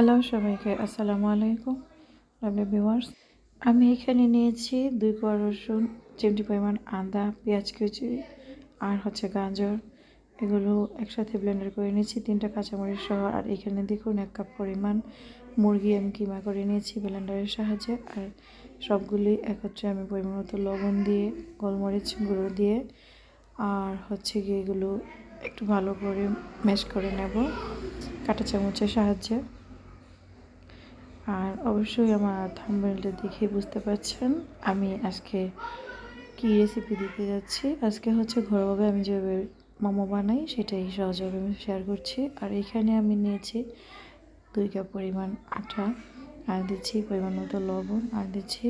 Hello সবাইকে। আসসালামু আলাইকুম লাভলি ভিউয়ার্স আমি এখানে নিয়েছি দুই কোয়া রসুন, চিমটি পরিমাণ আদা, পেঁয়াজ কুচি আর হচ্ছে গাজর। এগুলো একসাথে ব্লেন্ডার করে নিয়েছি, তিনটা কাঁচামরিচ সহ। আর এখানে দেখুন, এক কাপ পরিমাণ মুরগি আমি কিমা করে নিয়েছি ব্লেন্ডারের সাহায্যে। আর সবগুলি একত্রে আমি পরিমাণ মতো লবণ দিয়ে, গোলমরিচ গুঁড়ো দিয়ে, আর হচ্ছে গিয়ে এগুলো একটু ভালো করে ম্যাশ করে নেব কাঁটা চামচের সাহায্যে। আর অবশ্যই আমার থাম্বনেলটা দেখে বুঝতে পারছেন আমি আজকে কী রেসিপি দিতে যাচ্ছি। আজকে হচ্ছে ঘরোয়াভাবে আমি যেভাবে মোমো বানাই সেটাই সহজভাবে আমি শেয়ার করছি। আর এখানে আমি নিয়েছি দুই কাপ পরিমাণ আটা, আর দিচ্ছি পরিমাণ মতো লবণ, আর দিচ্ছি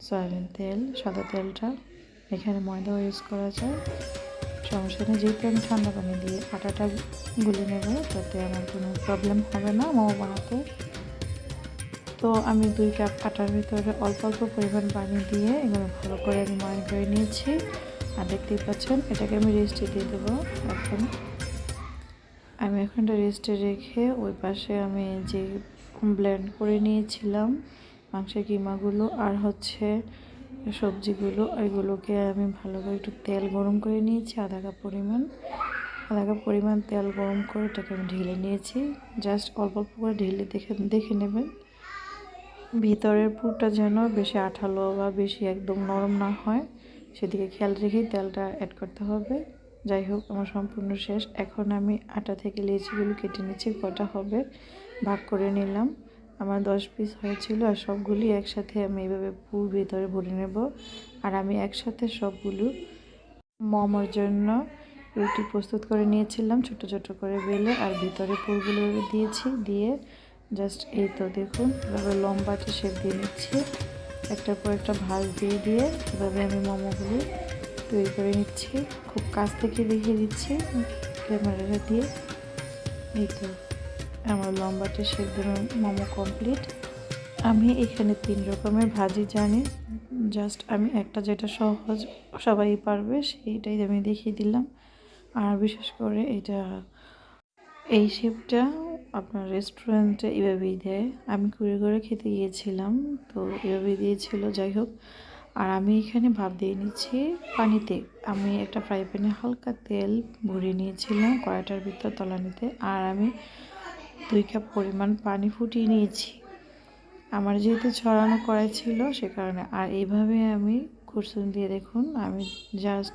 সয়াবিন তেল, সাদা তেলটা। এখানে ময়দাও ইউজ করা যায়। সমস্যা নেই, যেহেতু আমি ঠান্ডা পানি দিয়ে আটাটা গুলে নেব, তাতে আমার কোনো প্রবলেম হবে না মোমো বানাতে। তো আমি দুই কাপ আটার ভিতরে অল্প অল্প পরিমাণ পানি দিয়ে এগুলো ভালো করে আমি ময়ন করে নিয়েছি। আর দেখতেই পাচ্ছেন, এটাকে আমি রেস্টে দিয়ে দেবো এখন আমি এখন এটা রেস্টে রেখে ওই পাশে আমি যে ব্লেন্ড করে নিয়েছিলাম, মাংসের কিমাগুলো আর হচ্ছে সবজিগুলো, ওইগুলোকে আমি ভালো করে একটু তেল গরম করে নিয়েছি, আধা কাপ পরিমাণ। আধা কাপ পরিমাণ তেল গরম করে এটাকে আমি ঢেলে নিয়েছি। জাস্ট অল্প অল্প করে ঢেলে দেখে দেখে নেবেন। ভিতরের পুরটা যেন বেশি আঠালো বা বেশি একদম নরম না হয়, সেদিকে খেয়াল রেখেই তেলটা অ্যাড করতে হবে। যাই হোক, আমার সম্পূর্ণ শেষ। এখন আমি আটা থেকে লেচিগুলো কেটে নিচ্ছি, কটা হবে ভাগ করে নিলাম। আমার দশ পিস হয়েছিল আর সবগুলি একসাথে আমি এইভাবে পুর ভিতরে ভরে নেব। আর আমি একসাথে সবগুলো মোমোর জন্য রুটি প্রস্তুত করে নিয়েছিলাম, ছোট ছোট করে বেলে। আর ভিতরে পুরগুলো দিয়েছি, দিয়ে জাস্ট এই তো দেখুন, এভাবে লম্বাটে শেপ দিয়ে নিচ্ছি। একটার পর একটা ভাজ দিয়ে দিয়ে এভাবে আমি মোমোগুলি তৈরি করে নিচ্ছি। খুব কাছ থেকে দেখিয়ে দিচ্ছি ক্যামেরাটা দিয়ে। এই তো আমার লম্বাটে শেপ দিয়ে মোমো কমপ্লিট আমি এখানে তিন রকমের ভাজি জানি। জাস্ট আমি একটা যেটা সহজ সবাই পারবে, সেইটাই আমি দেখিয়ে দিলাম। আর বিশেষ করে এটা এই শেপটা আপনার রেস্টুরেন্টে এভাবেই দেয়। আমি কুড়ি করে খেতে গিয়েছিলাম, তো এভাবেই দিয়েছিল, যাই হোক। আর আমি এখানে ভাব দিয়ে নিচ্ছি পানিতে। আমি একটা ফ্রাই প্যানে হালকা তেল ভরিয়ে নিয়েছিলাম কড়াইটার ভিতর তলানিতে আর আমি দুই কাপ পরিমাণ পানি ফুটিয়ে নিয়েছি। আমার যেহেতু ছড়ানো কড়াই ছিল সে কারণে। আর এইভাবে আমি খুরসুন দিয়ে দেখুন, আমি জাস্ট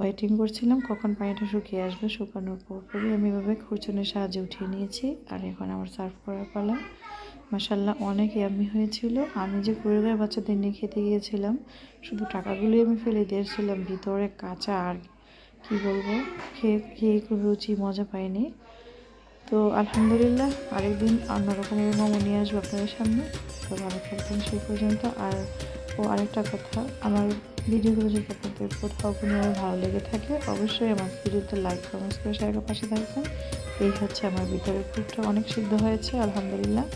ওয়েটিং করছিলাম, কখন পানিটা শুকিয়ে আসবে, শুকানোর পরপরই আমি এভাবে খুরচুনের সাহায্যে উঠিয়ে নিয়েছি। আর এখন আমার সার্ভ করার পালা। মাসাল্লাহ অনেক ইয়ামি হয়েছিল। আমি যে কুড়িগার বাচ্চাদের নিয়ে খেতে গিয়েছিলাম, শুধু টাকাগুলোই আমি ফেলে দিয়েছিলাম। ভিতরে কাঁচা আর কি বলব, খেয়ে খেয়ে খুব রুচি, মজা পাইনি। তো আলহামদুলিল্লাহ, আরেকদিন অন্যরকমের মোমো নিয়ে আসব আপনাদের সামনে। তো ভালো থাকবেন সেই পর্যন্ত। আর ও আরেকটা কথা, আমার ভিডিওগুলো যদি আপনাদের কোথাও কোনো ভালো লেগে থাকে, অবশ্যই আমার ভিডিওতে লাইক কমেন্টস করে শেয়ারের পাশে থাকবেন। এই হচ্ছে আমার ভিতরের ফুটটা অনেক সিদ্ধ হয়েছে, আলহামদুলিল্লাহ।